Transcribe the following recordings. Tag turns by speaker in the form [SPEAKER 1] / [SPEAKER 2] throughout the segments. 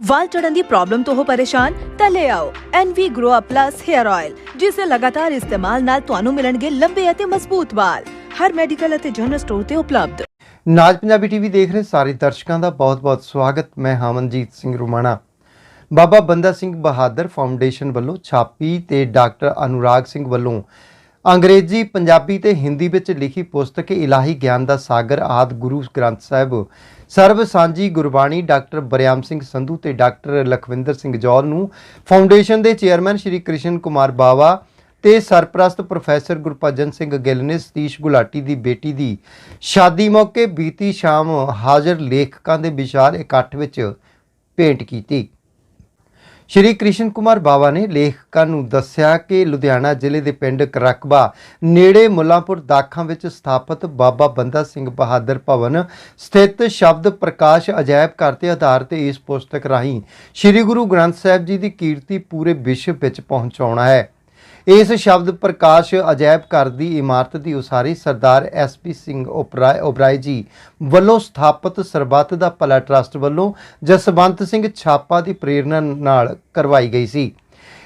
[SPEAKER 1] ਵਾਲ ਝੜਨ ਦੀ problem ਤੋਂ ਹੋ ਪਰੇਸ਼ਾਨ, ਤਾਂ ਲੈ ਆਓ NV Grow Up Plus Hair Oil ਜਿਸ ਦੇ ਲਗਾਤਾਰ ਇਸਤੇਮਾਲ ਨਾਲ ਤੁਹਾਨੂੰ ਮਿਲਣਗੇ ਲੰਬੇ ਅਤੇ ਮਜ਼ਬੂਤ ਵਾਲ। ਹਰ ਮੈਡੀਕਲ ਅਤੇ ਜਨਰਲ ਸਟੋਰ ਤੇ ਉਪਲਬਧ।
[SPEAKER 2] ਨਾਜ ਪੰਜਾਬੀ ਟੀਵੀ ਦੇਖ ਰਹੇ ਸਾਰੇ ਦਰਸ਼ਕਾਂ ਦਾ ਬਹੁਤ-ਬਹੁਤ ਸਵਾਗਤ। ਮੈਂ ਹਮਨਜੀਤ ਸਿੰਘ ਰੁਮਾਣਾ। ਬਾਬਾ ਬੰਦਾ ਸਿੰਘ ਬਹਾਦਰ ਫਾਊਂਡੇਸ਼ਨ ਵੱਲੋਂ ਛਾਪੀ ਤੇ ਡਾਕਟਰ ਅਨੁਰਾਗ ਸਿੰਘ ਵੱਲੋਂ ਅੰਗਰੇਜ਼ੀ, ਪੰਜਾਬੀ ਤੇ ਹਿੰਦੀ ਵਿੱਚ ਲਿਖੀ ਪੁਸਤਕ ਇਲਾਹੀ ਗਿਆਨ ਦਾ ਸਾਗਰ ਆਦ ਗੁਰੂ ਗ੍ਰੰਥ ਸਾਹਿਬ। ਸਰਬ ਸਾਂਝੀ ਗੁਰਬਾਣੀ ਡਾਕਟਰ ਬਰਿਆਮ ਸਿੰਘ ਸੰਧੂ ਤੇ ਡਾਕਟਰ ਲਖਵਿੰਦਰ ਸਿੰਘ ਜੌਲ ਨੂੰ ਫਾਊਂਡੇਸ਼ਨ ਦੇ ਚੇਅਰਮੈਨ ਸ਼੍ਰੀ ਕ੍ਰਿਸ਼ਨ ਕੁਮਾਰ ਬਾਵਾ ਤੇ ਸਰਪ੍ਰਸਤ ਪ੍ਰੋਫੈਸਰ ਗੁਰਪਜਨ ਸਿੰਘ ਗਿੱਲ ਨੇ ਸਤੀਸ਼ ਗੁਲਾਟੀ ਦੀ ਬੇਟੀ ਦੀ ਸ਼ਾਦੀ ਮੌਕੇ ਬੀਤੀ ਸ਼ਾਮ ਹਾਜ਼ਰ ਲੇਖਕਾਂ ਦੇ ਵਿਚਾਰ ਇਕੱਠ ਵਿੱਚ ਭੇਂਟ ਕੀਤੀ। ਸ਼੍ਰੀ ਕ੍ਰਿਸ਼ਨ ਕੁਮਾਰ ਬਾਵਾ ਨੇ ਲੇਖਕਾਂ ਨੂੰ ਦੱਸਿਆ ਕਿ ਲੁਧਿਆਣਾ ਜ਼ਿਲ੍ਹੇ ਦੇ ਪਿੰਡ ਕਰਕਬਾ ਨੇੜੇ ਮੁੱਲਾਂਪੁਰ ਦਾਖਾਂ ਵਿੱਚ ਸਥਾਪਿਤ ਬਾਬਾ ਬੰਦਾ ਸਿੰਘ ਬਹਾਦਰ ਭਵਨ ਸਥਿਤ ਸ਼ਬਦ ਪ੍ਰਕਾਸ਼ ਅਜਾਇਬ ਘਰ ਤੇ ਆਧਾਰ ਤੇ ਇਸ ਪੁਸਤਕ ਰਾਹੀਂ ਸ਼੍ਰੀ ਗੁਰੂ ਗ੍ਰੰਥ ਸਾਹਿਬ ਜੀ ਦੀ ਕੀਰਤੀ ਪੂਰੇ ਵਿਸ਼ਵ ਵਿੱਚ ਪਹੁੰਚਾਉਣਾ ਹੈ। ਇਸ ਸ਼ਬਦ ਪ੍ਰਕਾਸ਼ ਅਜਾਇਬ ਘਰ ਦੀ ਇਮਾਰਤ ਦੀ ਉਸਾਰੀ ਸਰਦਾਰ ਐਸਪੀ ਸਿੰਘ ਓਬਰਾਏ ਜੀ ਵੱਲੋਂ ਸਥਾਪਿਤ ਸਰਬੱਤ ਦਾ ਭਲਾ ਟਰਸਟ ਵੱਲੋਂ ਜਸਵੰਤ ਸਿੰਘ ਛਾਪਾ ਦੀ ਪ੍ਰੇਰਣਾ ਨਾਲ ਕਰਵਾਈ ਗਈ ਸੀ।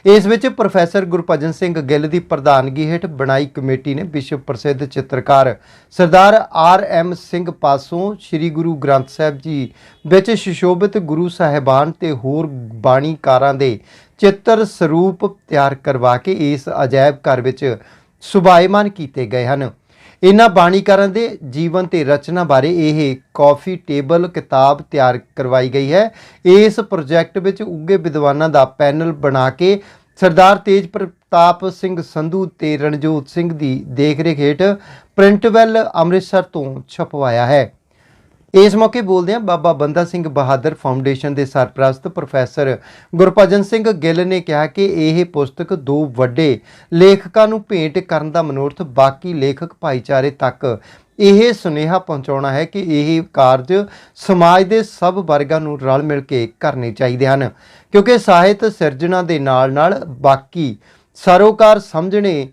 [SPEAKER 2] ਇਸ ਵਿੱਚ ਪ੍ਰੋਫੈਸਰ ਗੁਰਪਜਨ ਸਿੰਘ ਗਿੱਲ ਦੀ ਪ੍ਰਧਾਨਗੀ ਹੇਠ ਬਣਾਈ ਕਮੇਟੀ ਨੇ ਵਿਸ਼ਵ ਪ੍ਰਸਿੱਧ ਚਿੱਤਰਕਾਰ ਸਰਦਾਰ ਆਰ ਐਮ ਸਿੰਘ ਪਾਸੋਂ ਸ੍ਰੀ ਗੁਰੂ ਗ੍ਰੰਥ ਸਾਹਿਬ ਜੀ ਵਿੱਚ ਸੁਸ਼ੋਭਿਤ ਗੁਰੂ ਸਾਹਿਬਾਨ ਤੇ ਹੋਰ ਬਾਣੀਕਾਰਾਂ ਦੇ ਚਿੱਤਰ ਸਰੂਪ ਤਿਆਰ ਕਰਵਾ ਕੇ ਇਸ ਅਜਾਇਬ ਘਰ ਵਿੱਚ ਸੁਭਾਇਮਾਨ ਕੀਤੇ ਗਏ ਹਨ। ਇਹਨਾਂ ਬਾਣੀਕਾਰਾਂ ਦੇ ਜੀਵਨ ਤੇ ਰਚਨਾ ਬਾਰੇ ਇਹ ਕਾਫੀ ਟੇਬਲ ਕਿਤਾਬ ਤਿਆਰ ਕਰਵਾਈ ਗਈ ਹੈ। ਇਸ ਪ੍ਰੋਜੈਕਟ ਵਿੱਚ ਉੱਗੇ ਵਿਦਵਾਨਾਂ ਦਾ ਪੈਨਲ ਬਣਾ ਕੇ ਸਰਦਾਰ ਤੇਜ ਪ੍ਰਤਾਪ ਸਿੰਘ ਸੰਧੂ ਤੇ ਰਣਜੋਤ ਸਿੰਘ ਦੀ ਦੇਖਰੇਖ ਹੇਠ ਪ੍ਰਿੰਟਵੈਲ ਅੰਮ੍ਰਿਤਸਰ ਤੋਂ ਛਪਵਾਇਆ ਹੈ। ਇਸ ਮੌਕੇ ਬੋਲਦਿਆਂ ਬਾਬਾ ਬੰਦਾ ਸਿੰਘ ਬਹਾਦਰ ਫਾਊਂਡੇਸ਼ਨ ਦੇ ਸਰਪ੍ਰਸਤ ਪ੍ਰੋਫੈਸਰ ਗੁਰਪਜਨ ਸਿੰਘ ਗਿੱਲ ਨੇ ਕਿਹਾ ਕਿ ਇਹ ਪੁਸਤਕ ਦੋ ਵੱਡੇ ਲੇਖਕਾਂ ਨੂੰ ਭੇਂਟ ਕਰਨ ਦਾ ਮਨੋਰਥ ਬਾਕੀ ਲੇਖਕ ਭਾਈਚਾਰੇ ਤੱਕ ਇਹ ਸੁਨੇਹਾ ਪਹੁੰਚਾਉਣਾ ਹੈ ਕਿ ਇਹ ਕਾਰਜ ਸਮਾਜ ਦੇ ਸਭ ਵਰਗਾਂ ਨੂੰ ਰਲ ਮਿਲ ਕੇ ਕਰਨੇ ਚਾਹੀਦੇ ਹਨ, ਕਿਉਂਕਿ ਸਾਹਿਤ ਸਿਰਜਣਾ ਦੇ ਨਾਲ-ਨਾਲ ਬਾਕੀ ਸਰੋਕਾਰ ਸਮਝਣੇ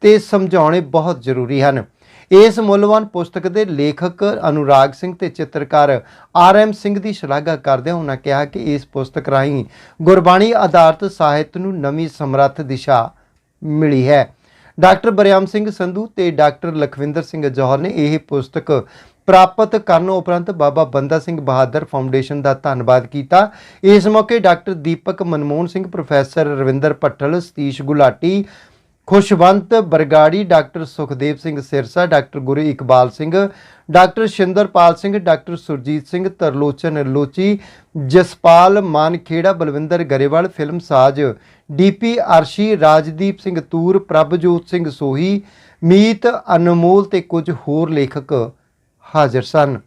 [SPEAKER 2] ਤੇ ਸਮਝਾਉਣੇ ਬਹੁਤ ਜ਼ਰੂਰੀ ਹਨ। ਇਸ ਮੁੱਲਵਾਨ ਪੁਸਤਕ ਦੇ ਲੇਖਕ ਅਨੁਰਾਗ ਸਿੰਘ ਤੇ ਚਿੱਤਰਕਾਰ ਆਰ ਐਮ ਸਿੰਘ ਦੀ ਸ਼ਲਾਘਾ ਕਰਦਿਆਂ ਉਹਨਾਂ ਕਿਹਾ ਕਿ ਇਸ ਪੁਸਤਕ ਰਾਹੀਂ ਗੁਰਬਾਣੀ ਆਧਾਰਿਤ ਸਾਹਿਤ ਨੂੰ ਨਵੀਂ ਸਮਰੱਥ ਦਿਸ਼ਾ ਮਿਲੀ ਹੈ। ਡਾਕਟਰ ਬਰਿਆਮ ਸਿੰਘ ਸੰਧੂ ਤੇ ਡਾਕਟਰ ਲਖਵਿੰਦਰ ਸਿੰਘ ਜੌਹਰ ਨੇ ਇਹ ਪੁਸਤਕ ਪ੍ਰਾਪਤ ਕਰਨ ਉਪਰੰਤ ਬਾਬਾ ਬੰਦਾ ਸਿੰਘ ਬਹਾਦਰ ਫਾਊਂਡੇਸ਼ਨ ਦਾ ਧੰਨਵਾਦ ਕੀਤਾ। ਇਸ ਮੌਕੇ doctor Deepak Manmohan Singh, professor Ravinder Bhattal Satish Gulati Khushwant Bargari, doctor Sukhdev Singh Sirsa, doctor Guru Iqbal Singh, doctor Shinderpal Singh, doctor Surjit Singh, Tarlochan Lochi, Jaspal Mankhera, Balwinder Grewal, film ਸਾਜ, DP Arshi, Rajdeep Singh Toor, Prabhjot Singh Sohi, Meet Anmol ਤੇ ਕੁਝ ਹੋਰ ਲੇਖਕ ਹਾਜ਼ਰ ਸਨ।